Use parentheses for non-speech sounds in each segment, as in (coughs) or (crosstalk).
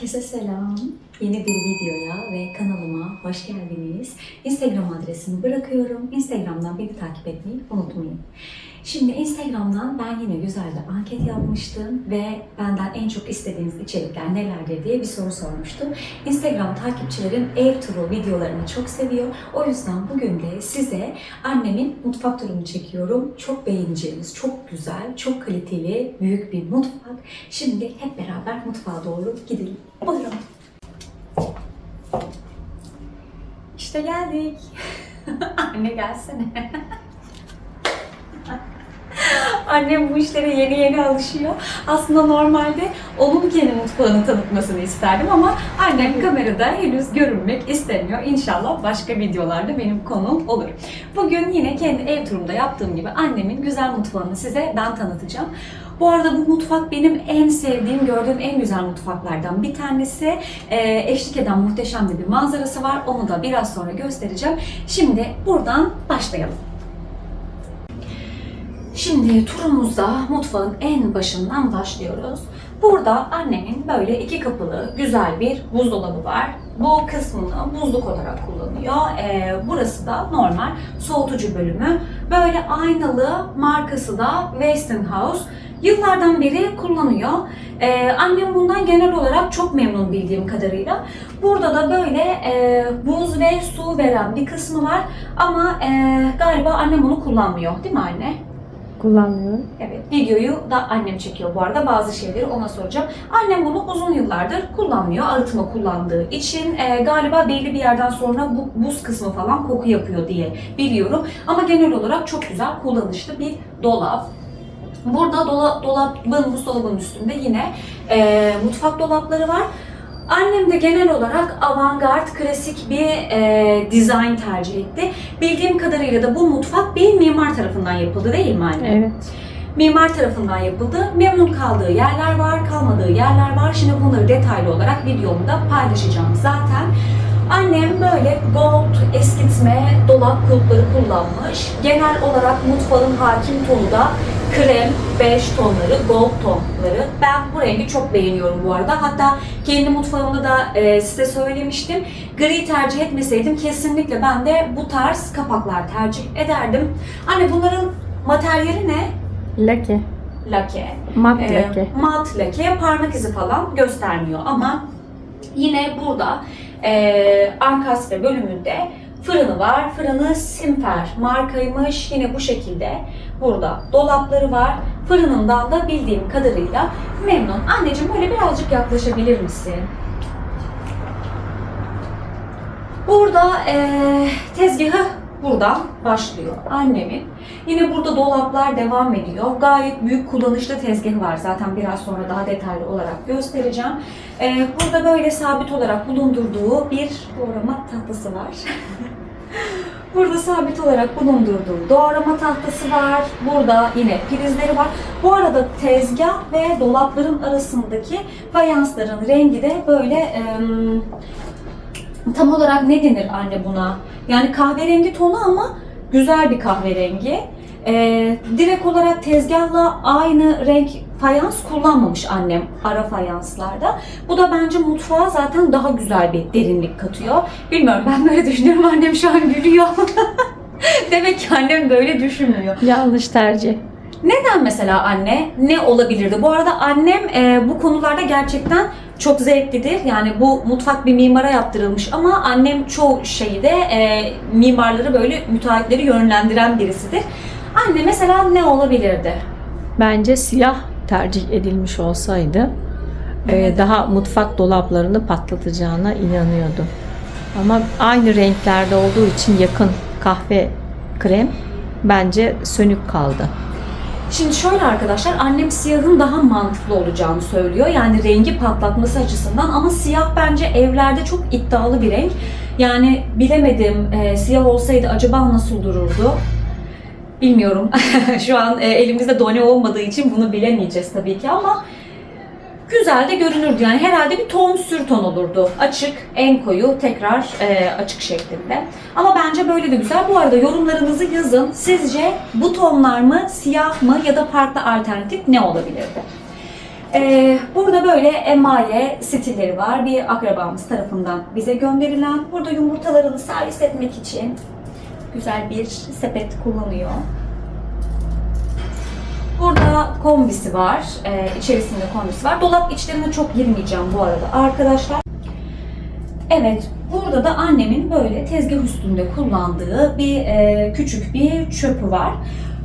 Herkese selam. Yeni bir videoya ve kanalıma hoş geldiniz. Instagram adresimi bırakıyorum. Instagram'dan beni takip etmeyi unutmayın. Şimdi Instagram'dan ben yine güzel bir anket yapmıştım ve benden en çok istediğiniz içerikler nelerdir diye bir soru sormuştum. Instagram takipçilerim ev turu videolarını çok seviyor. O yüzden bugün de size annemin mutfak turunu çekiyorum. Çok beğeneceğiniz, çok güzel, çok kaliteli, büyük bir mutfak. Şimdi hep beraber mutfağa doğru gidelim. Buyurun. İşte geldik. (laughs) Anne gelsene. (laughs) (laughs) Annem bu işlere yeni yeni alışıyor. Aslında normalde onun kendi mutfağını tanıtmasını isterdim ama annem kamerada henüz görünmek istemiyor. İnşallah başka videolarda benim konum olur. Bugün yine kendi ev turumda yaptığım gibi annemin güzel mutfağını size ben tanıtacağım. Bu arada bu mutfak benim en sevdiğim, gördüğüm en güzel mutfaklardan bir tanesi. Ee, eşlik eden muhteşem bir manzarası var. Onu da biraz sonra göstereceğim. Şimdi buradan başlayalım. Şimdi turumuzda mutfağın en başından başlıyoruz. Burada annemin böyle iki kapılı güzel bir buzdolabı var. Bu kısmını buzluk olarak kullanıyor. Ee, burası da normal soğutucu bölümü. Böyle aynalı markası da Westinghouse. Yıllardan beri kullanıyor. Ee, annem bundan genel olarak çok memnun bildiğim kadarıyla. Burada da böyle e, buz ve su veren bir kısmı var. Ama e, galiba annem bunu kullanmıyor değil mi anne? Kullanmıyorum. Evet, videoyu da annem çekiyor bu arada. Bazı şeyleri ona soracağım. Annem bunu uzun yıllardır kullanmıyor. Arıtma kullandığı için e, galiba belli bir yerden sonra bu buz kısmı falan koku yapıyor diye biliyorum. Ama genel olarak çok güzel kullanışlı bir dolap. Burada dola, dolabın, buzdolabının üstünde yine e, mutfak dolapları var. Annem de genel olarak avantgard, klasik bir e, dizayn tercih etti. Bildiğim kadarıyla da bu mutfak bir mimar tarafından yapıldı değil mi anne? Evet. Mimar tarafından yapıldı. Memnun kaldığı yerler var, kalmadığı yerler var. Şimdi bunları detaylı olarak videomda paylaşacağım zaten. Annem böyle gold eskitme dolap kulpları kullanmış. Genel olarak mutfağın hakim tonu da krem, bej tonları, gold tonları. Ben bu rengi çok beğeniyorum bu arada. Hatta kendi mutfağımda da e, size söylemiştim. Gri tercih etmeseydim kesinlikle ben de bu tarz kapaklar tercih ederdim. Anne bunların materyali ne? Lake. Lake. Mat Ee, lake. mat lake, parmak izi falan göstermiyor ama yine burada e, ankastre bölümünde fırını var. Fırını Simfer markaymış. Yine bu şekilde burada dolapları var. Fırınından da bildiğim kadarıyla memnun. Anneciğim böyle birazcık yaklaşabilir misin? Burada e, tezgahı buradan başlıyor annemin. Yine burada dolaplar devam ediyor. Gayet büyük kullanışlı tezgahı var. Zaten biraz sonra daha detaylı olarak göstereceğim. E, burada böyle sabit olarak bulundurduğu bir doğrama tahtası var. (laughs) Burada sabit olarak bulundurduğu doğrama tahtası var. Burada yine prizleri var. Bu arada tezgah ve dolapların arasındaki fayansların rengi de böyle em, tam olarak ne denir anne buna? Yani kahverengi tonu ama güzel bir kahverengi. Ee, direkt olarak tezgahla aynı renk fayans kullanmamış annem ara fayanslarda. Bu da bence mutfağa zaten daha güzel bir derinlik katıyor. Bilmiyorum ben böyle düşünüyorum annem şu an gülüyor. (laughs) Demek ki annem böyle düşünmüyor. Yanlış tercih. Neden mesela anne? Ne olabilirdi? Bu arada annem e, bu konularda gerçekten çok zevklidir. Yani bu mutfak bir mimara yaptırılmış ama annem çoğu şeyi de e, mimarları böyle müteahhitleri yönlendiren birisidir. Anne mesela ne olabilirdi? Bence siyah tercih edilmiş olsaydı e, Evet. daha mutfak dolaplarını patlatacağına inanıyordum. Ama aynı renklerde olduğu için yakın kahve krem bence sönük kaldı. Şimdi şöyle arkadaşlar annem siyahın daha mantıklı olacağını söylüyor. Yani rengi patlatması açısından ama siyah bence evlerde çok iddialı bir renk. Yani bilemedim e, siyah olsaydı acaba nasıl dururdu? Bilmiyorum. (laughs) Şu an e, elimizde done olmadığı için bunu bilemeyeceğiz tabii ki ama güzel de görünürdü. Yani herhalde bir ton sür ton olurdu. Açık, en koyu, tekrar e, açık şeklinde. Ama bence böyle de güzel. Bu arada yorumlarınızı yazın. Sizce bu tonlar mı, siyah mı ya da farklı alternatif ne olabilirdi? Ee, burada böyle emaye stilleri var. Bir akrabamız tarafından bize gönderilen. Burada yumurtalarını servis etmek için güzel bir sepet kullanıyor. Burada kombisi var. Ee, içerisinde kombisi var. Dolap içlerine çok girmeyeceğim bu arada arkadaşlar. Evet, burada da annemin böyle tezgah üstünde kullandığı bir e, küçük bir çöpü var.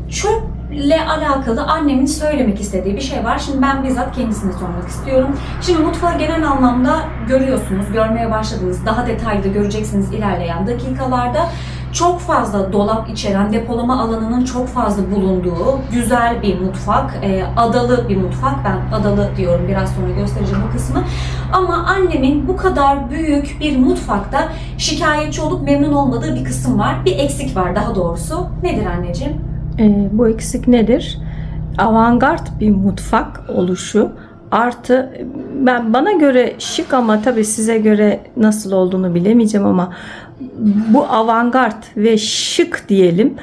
Çöple alakalı annemin söylemek istediği bir şey var. Şimdi ben bizzat kendisine sormak istiyorum. Şimdi mutfağı genel anlamda görüyorsunuz, görmeye başladınız. Daha detaylı göreceksiniz ilerleyen dakikalarda. Çok fazla dolap içeren, depolama alanının çok fazla bulunduğu güzel bir mutfak, e, adalı bir mutfak. Ben adalı diyorum, biraz sonra göstereceğim o kısmı. Ama annemin bu kadar büyük bir mutfakta şikayetçi olup memnun olmadığı bir kısım var. Bir eksik var daha doğrusu. Nedir anneciğim? Ee, bu eksik nedir? Avantgard bir mutfak oluşu artı ben bana göre şık ama tabii size göre nasıl olduğunu bilemeyeceğim ama bu avantgard ve şık diyelim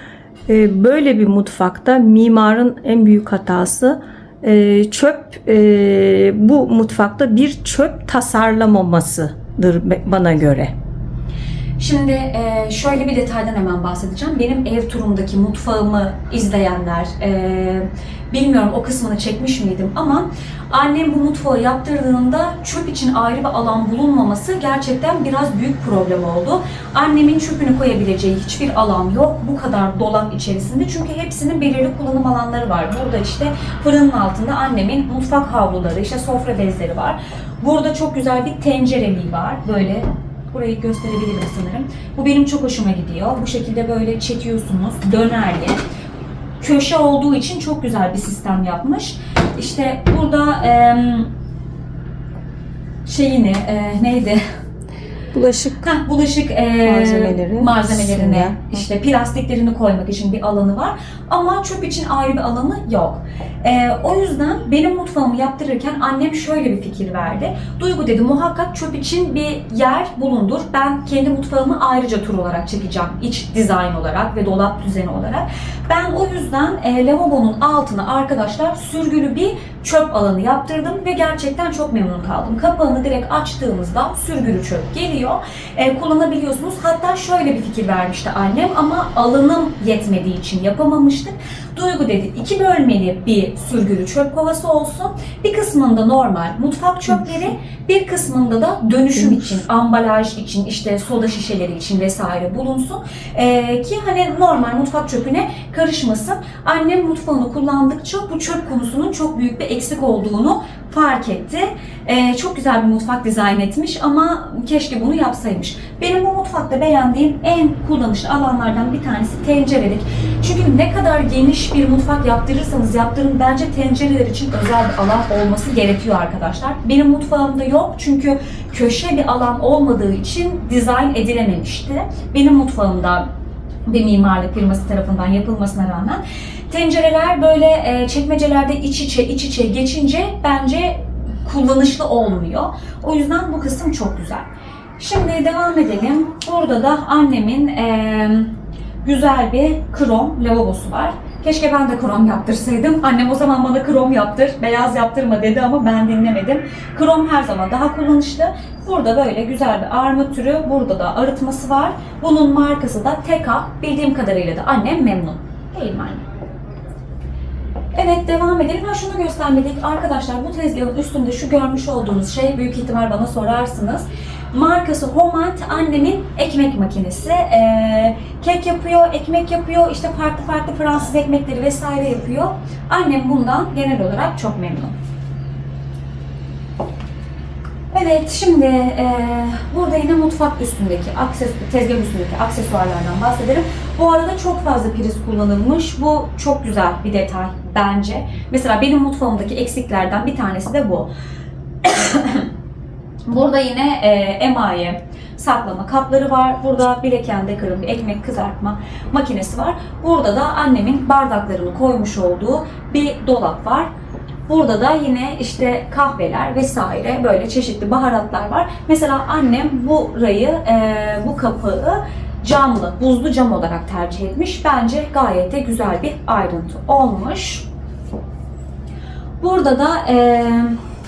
e, böyle bir mutfakta mimarın en büyük hatası e, çöp e, bu mutfakta bir çöp tasarlamamasıdır bana göre. Şimdi e, şöyle bir detaydan hemen bahsedeceğim. Benim ev turumdaki mutfağımı izleyenler, e, bilmiyorum o kısmını çekmiş miydim ama annem bu mutfağı yaptırdığında çöp için ayrı bir alan bulunmaması gerçekten biraz büyük problem oldu. Annemin çöpünü koyabileceği hiçbir alan yok bu kadar dolap içerisinde çünkü hepsinin belirli kullanım alanları var. Burada işte fırının altında annemin mutfak havluları, işte sofra bezleri var. Burada çok güzel bir tencereliği var. Böyle Burayı gösterebilirim sanırım. Bu benim çok hoşuma gidiyor. Bu şekilde böyle çekiyorsunuz. Dönerli. Köşe olduğu için çok güzel bir sistem yapmış. İşte burada em, şeyini e, neydi? Bulaşık Heh, bulaşık e, Malzemeleri, malzemelerini, sünger. işte plastiklerini koymak için bir alanı var. Ama çöp için ayrı bir alanı yok. E, o yüzden benim mutfağımı yaptırırken annem şöyle bir fikir verdi. Duygu dedi muhakkak çöp için bir yer bulundur. Ben kendi mutfağımı ayrıca tur olarak çekeceğim. İç dizayn olarak ve dolap düzeni olarak. Ben o yüzden e, lavabonun altına arkadaşlar sürgülü bir çöp alanı yaptırdım ve gerçekten çok memnun kaldım. Kapağını direkt açtığımızda sürgülü çöp geliyor. E, kullanabiliyorsunuz. Hatta şöyle bir fikir vermişti annem ama alanım yetmediği için yapamamıştık. Duygu dedi iki bölmeli bir sürgülü çöp kovası olsun. Bir kısmında normal mutfak çöpleri, bir kısmında da dönüşüm Dönüş. için, ambalaj için, işte soda şişeleri için vesaire bulunsun. Ee, ki hani normal mutfak çöpüne karışmasın. Annem mutfağını kullandıkça bu çöp konusunun çok büyük bir eksik olduğunu fark etti. Ee, çok güzel bir mutfak dizayn etmiş ama keşke bunu yapsaymış. Benim bu mutfakta beğendiğim en kullanışlı alanlardan bir tanesi tencerelik. Çünkü ne kadar geniş bir mutfak yaptırırsanız yaptırın bence tencereler için özel bir alan olması gerekiyor arkadaşlar. Benim mutfağımda yok çünkü köşe bir alan olmadığı için dizayn edilememişti. Benim mutfağımda bir mimarlık firması tarafından yapılmasına rağmen tencereler böyle e, çekmecelerde iç içe iç içe geçince bence kullanışlı olmuyor. O yüzden bu kısım çok güzel. Şimdi devam edelim. Burada da annemin e, güzel bir krom lavabosu var. Keşke ben de krom yaptırsaydım. Annem o zaman bana krom yaptır, beyaz yaptırma dedi ama ben dinlemedim. Krom her zaman daha kullanışlı. Burada böyle güzel bir armatürü, burada da arıtması var. Bunun markası da Teka. Bildiğim kadarıyla da annem memnun. Değil mi anne? Evet devam edelim. Ha şunu göstermedik. Arkadaşlar bu tezgahın üstünde şu görmüş olduğunuz şey büyük ihtimal bana sorarsınız. Markası Homant annemin ekmek makinesi. Ee, kek yapıyor, ekmek yapıyor, işte farklı farklı Fransız ekmekleri vesaire yapıyor. Annem bundan genel olarak çok memnun. Evet, şimdi e, burada yine mutfak üstündeki, akses, tezgah üstündeki aksesuarlardan bahsedelim. Bu arada çok fazla priz kullanılmış. Bu çok güzel bir detay bence. Mesela benim mutfağımdaki eksiklerden bir tanesi de bu. (coughs) Burada yine e, emaye saklama kapları var. Burada bileken dekorun bir ekmek kızartma makinesi var. Burada da annemin bardaklarını koymuş olduğu bir dolap var. Burada da yine işte kahveler vesaire böyle çeşitli baharatlar var. Mesela annem burayı, e, bu kapağı camlı, buzlu cam olarak tercih etmiş. Bence gayet de güzel bir ayrıntı olmuş. Burada da e,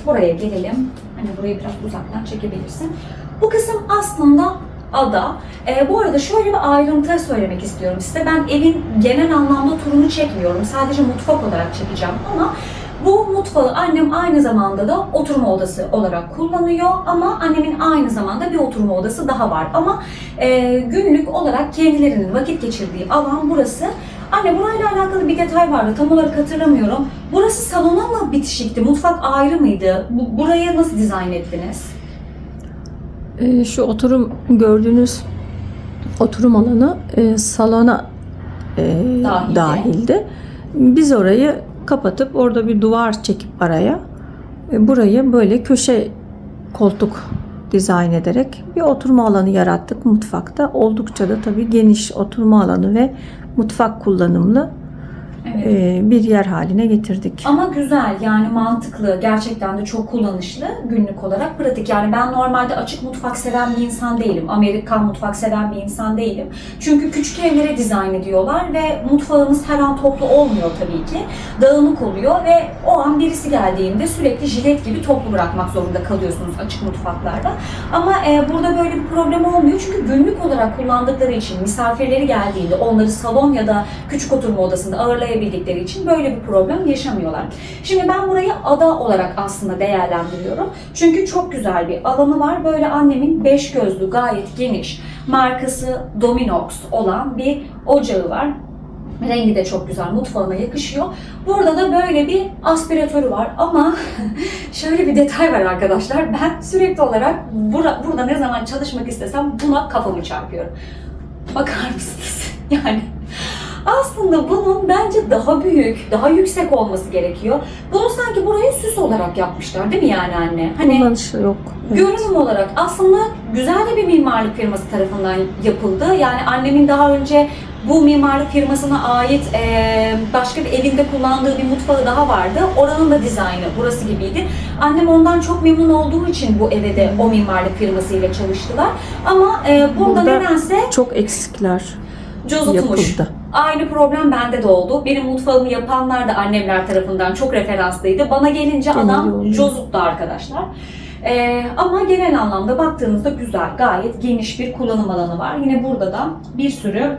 buraya gelelim. Hani burayı biraz uzaktan çekebilirsin. Bu kısım aslında ada. E, bu arada şöyle bir ayrıntı söylemek istiyorum size. Ben evin genel anlamda turunu çekmiyorum. Sadece mutfak olarak çekeceğim ama bu mutfağı annem aynı zamanda da oturma odası olarak kullanıyor ama annemin aynı zamanda bir oturma odası daha var. Ama e, günlük olarak kendilerinin vakit geçirdiği alan burası. Anne burayla alakalı bir detay vardı tam olarak hatırlamıyorum. Burası salona mı bitişikti? Mutfak ayrı mıydı? Bu, burayı nasıl dizayn ettiniz? Ee, şu oturum gördüğünüz oturum alanı e, salona e, Dahildi. dahildi. Biz orayı kapatıp orada bir duvar çekip araya e, burayı böyle köşe koltuk dizayn ederek bir oturma alanı yarattık mutfakta. Oldukça da tabii geniş oturma alanı ve mutfak kullanımlı Evet. e, bir yer haline getirdik. Ama güzel yani mantıklı gerçekten de çok kullanışlı günlük olarak pratik yani ben normalde açık mutfak seven bir insan değilim Amerikan mutfak seven bir insan değilim çünkü küçük evlere dizayn ediyorlar ve mutfağımız her an toplu olmuyor tabii ki dağınık oluyor ve o an birisi geldiğinde sürekli jilet gibi toplu bırakmak zorunda kalıyorsunuz açık mutfaklarda ama e, burada böyle bir problem olmuyor çünkü günlük olarak kullandıkları için misafirleri geldiğinde onları salon ya da küçük oturma odasında ağırlayabildikleri için böyle bir problem yaşamıyorlar. Şimdi ben burayı ada olarak aslında değerlendiriyorum. Çünkü çok güzel bir alanı var. Böyle annemin beş gözlü gayet geniş markası Dominox olan bir ocağı var. Rengi de çok güzel, mutfağına yakışıyor. Burada da böyle bir aspiratörü var ama (laughs) şöyle bir detay var arkadaşlar. Ben sürekli olarak bura, burada ne zaman çalışmak istesem buna kafamı çarpıyorum. Bakar mısınız? (laughs) Yani aslında bunun bence daha büyük, daha yüksek olması gerekiyor. Bunu sanki buraya süs olarak yapmışlar değil mi yani anne? Hani Kullanışı yok. Evet. Görünüm olarak aslında güzel de bir mimarlık firması tarafından yapıldı. Yani annemin daha önce bu mimarlık firmasına ait eee, başka bir evinde kullandığı bir mutfağı daha vardı. Oranın da dizaynı burası gibiydi. Annem ondan çok memnun olduğu için bu eve de o mimarlık firmasıyla çalıştılar. Ama eee, burada, Burada nedense Çok eksikler cozutmuş. yapıldı. Aynı problem bende de oldu. Benim mutfağımı yapanlar da annemler tarafından çok referanslıydı. Bana gelince adam cozuttu arkadaşlar. Ee, ama genel anlamda baktığınızda güzel, gayet geniş bir kullanım alanı var. Yine burada da bir sürü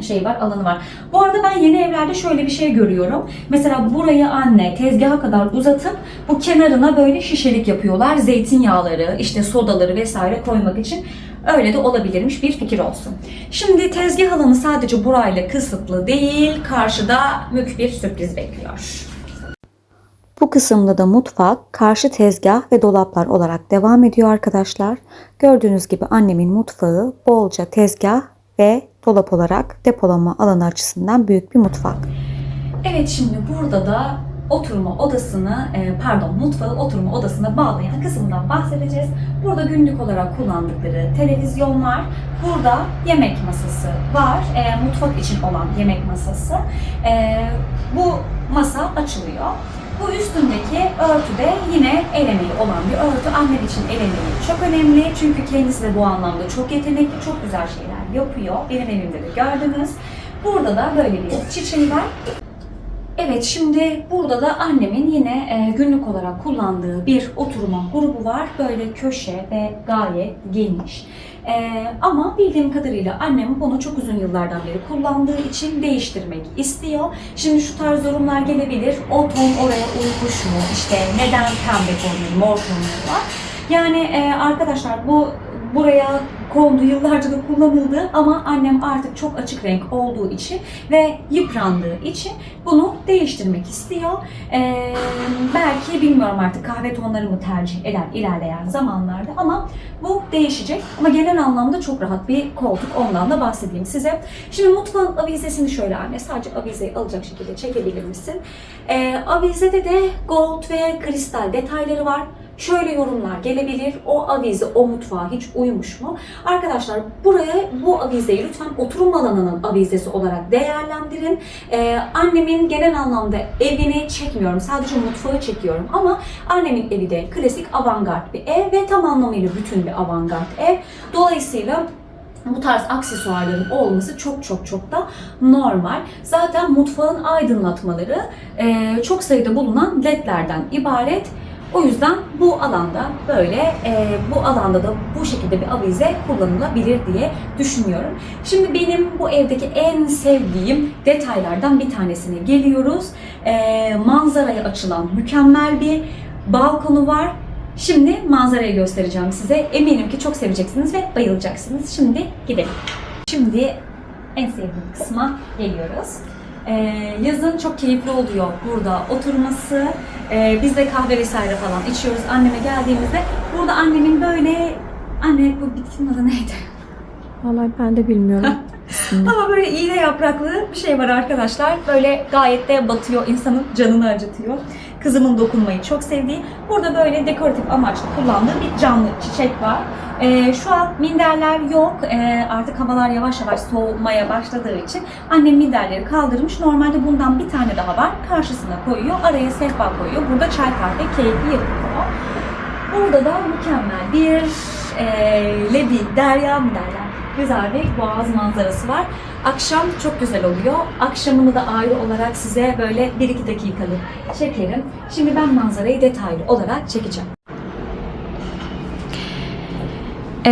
şey var, alanı var. Bu arada ben yeni evlerde şöyle bir şey görüyorum. Mesela burayı anne tezgaha kadar uzatıp bu kenarına böyle şişelik yapıyorlar. Zeytinyağları, işte sodaları vesaire koymak için. Öyle de olabilirmiş bir fikir olsun. Şimdi tezgah alanı sadece burayla kısıtlı değil, karşıda mük bir sürpriz bekliyor. Bu kısımda da mutfak, karşı tezgah ve dolaplar olarak devam ediyor arkadaşlar. Gördüğünüz gibi annemin mutfağı bolca tezgah ve dolap olarak depolama alanı açısından büyük bir mutfak. Evet şimdi burada da oturma odasını, e, pardon mutfağı oturma odasına bağlayan kısımdan bahsedeceğiz. Burada günlük olarak kullandıkları televizyon var. Burada yemek masası var. E, mutfak için olan yemek masası. E, bu masa açılıyor. Bu üstündeki örtü de yine el emeği olan bir örtü. Annem için el emeği çok önemli. Çünkü kendisi de bu anlamda çok yetenekli, çok güzel şeyler yapıyor. Benim evimde de gördünüz. Burada da böyle bir çiçeği var. Evet şimdi burada da annemin yine e, günlük olarak kullandığı bir oturma grubu var. Böyle köşe ve gayet geniş. E, ama bildiğim kadarıyla annem bunu çok uzun yıllardan beri kullandığı için değiştirmek istiyor. Şimdi şu tarz yorumlar gelebilir. O ton oraya uymuş mu? İşte neden pembe tonu, mor tonu var? Yani e, arkadaşlar bu buraya kondu yıllarca da kullanıldı ama annem artık çok açık renk olduğu için ve yıprandığı için bunu değiştirmek istiyor. Ee, belki bilmiyorum artık kahve tonları mı tercih eder ilerleyen zamanlarda ama bu değişecek. Ama genel anlamda çok rahat bir koltuk ondan da bahsedeyim size. Şimdi mutfağın avizesini şöyle anne sadece avizeyi alacak şekilde çekebilir misin? Ee, avizede de gold ve kristal detayları var. Şöyle yorumlar gelebilir. O avize o mutfağa hiç uymuş mu? Arkadaşlar buraya bu avizeyi lütfen oturum alanının avizesi olarak değerlendirin. Ee, annemin genel anlamda evini çekmiyorum. Sadece mutfağı çekiyorum. Ama annemin evi de klasik avantgard bir ev ve tam anlamıyla bütün bir avantgard ev. Dolayısıyla bu tarz aksesuarların olması çok çok çok da normal. Zaten mutfağın aydınlatmaları e, çok sayıda bulunan ledlerden ibaret. O yüzden bu alanda böyle e, bu alanda da bu şekilde bir avize kullanılabilir diye düşünüyorum. Şimdi benim bu evdeki en sevdiğim detaylardan bir tanesine geliyoruz. E, manzaraya açılan mükemmel bir balkonu var. Şimdi manzarayı göstereceğim size. Eminim ki çok seveceksiniz ve bayılacaksınız. Şimdi gidelim. Şimdi en sevdiğim kısma geliyoruz. Ee, yazın çok keyifli oluyor burada oturması. Ee, biz de kahve vesaire falan içiyoruz anneme geldiğimizde. Burada annemin böyle... Anne bu bitkinin adı neydi? Vallahi ben de bilmiyorum. (laughs) Ama böyle iğne yapraklı bir şey var arkadaşlar. Böyle gayet de batıyor, insanın canını acıtıyor. Kızımın dokunmayı çok sevdiği. Burada böyle dekoratif amaçlı kullandığı bir canlı çiçek var. Ee, şu an minderler yok. Ee, artık havalar yavaş yavaş soğumaya başladığı için annem minderleri kaldırmış. Normalde bundan bir tane daha var. Karşısına koyuyor. Araya sehpa koyuyor. Burada çay kahve keyifli yapıyor. Burada da mükemmel bir e, lebi, derya mı? Güzel bir boğaz manzarası var. Akşam çok güzel oluyor. Akşamını da ayrı olarak size böyle 1-2 dakikalık çekerim. Şimdi ben manzarayı detaylı olarak çekeceğim.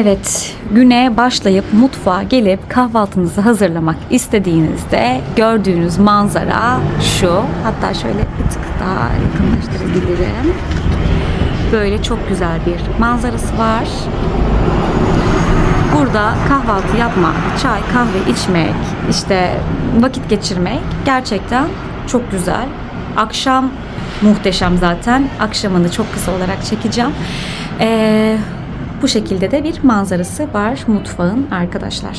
Evet, güne başlayıp mutfağa gelip kahvaltınızı hazırlamak istediğinizde gördüğünüz manzara şu. Hatta şöyle bir tık daha yakınlaştırabilirim. Böyle çok güzel bir manzarası var. Burada kahvaltı yapmak, çay, kahve içmek, işte vakit geçirmek gerçekten çok güzel. Akşam muhteşem zaten. Akşamını çok kısa olarak çekeceğim. Ee, bu şekilde de bir manzarası var mutfağın arkadaşlar.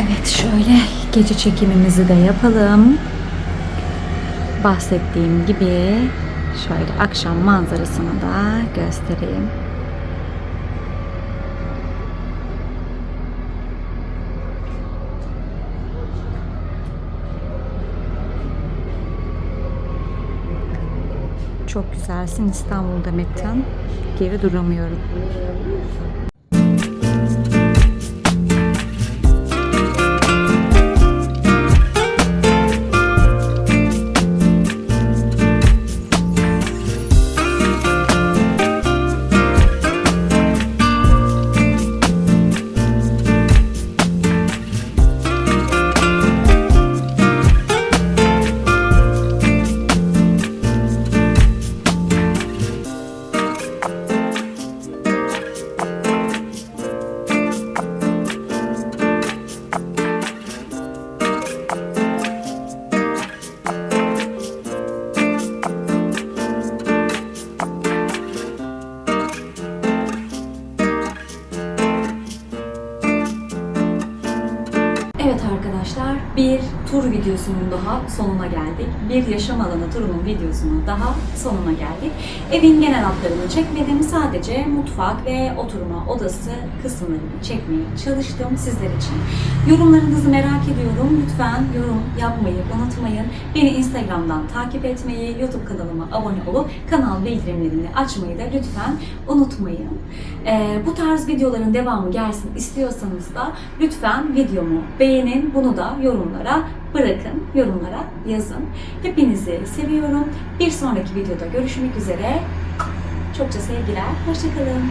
Evet şöyle gece çekimimizi de yapalım. Bahsettiğim gibi şöyle akşam manzarasını da göstereyim. Çok güzelsin İstanbul demekten geri duramıyorum. Videosunun daha sonuna geldik. Bir yaşam alanı turumun videosunun daha sonuna geldik. Evin genel hatlarını çekmedim. Sadece mutfak ve oturma odası kısımlarını çekmeye çalıştım sizler için. Yorumlarınızı merak ediyorum. Lütfen yorum yapmayı unutmayın. Beni Instagram'dan takip etmeyi, YouTube kanalıma abone olup kanal bildirimlerini açmayı da lütfen unutmayın. Ee, bu tarz videoların devamı gelsin istiyorsanız da lütfen videomu beğenin. Bunu da yorumlara bırakın. Yorumlara yazın. Hepinizi seviyorum. Bir sonraki videoda görüşmek üzere. Çokça sevgiler. Hoşçakalın.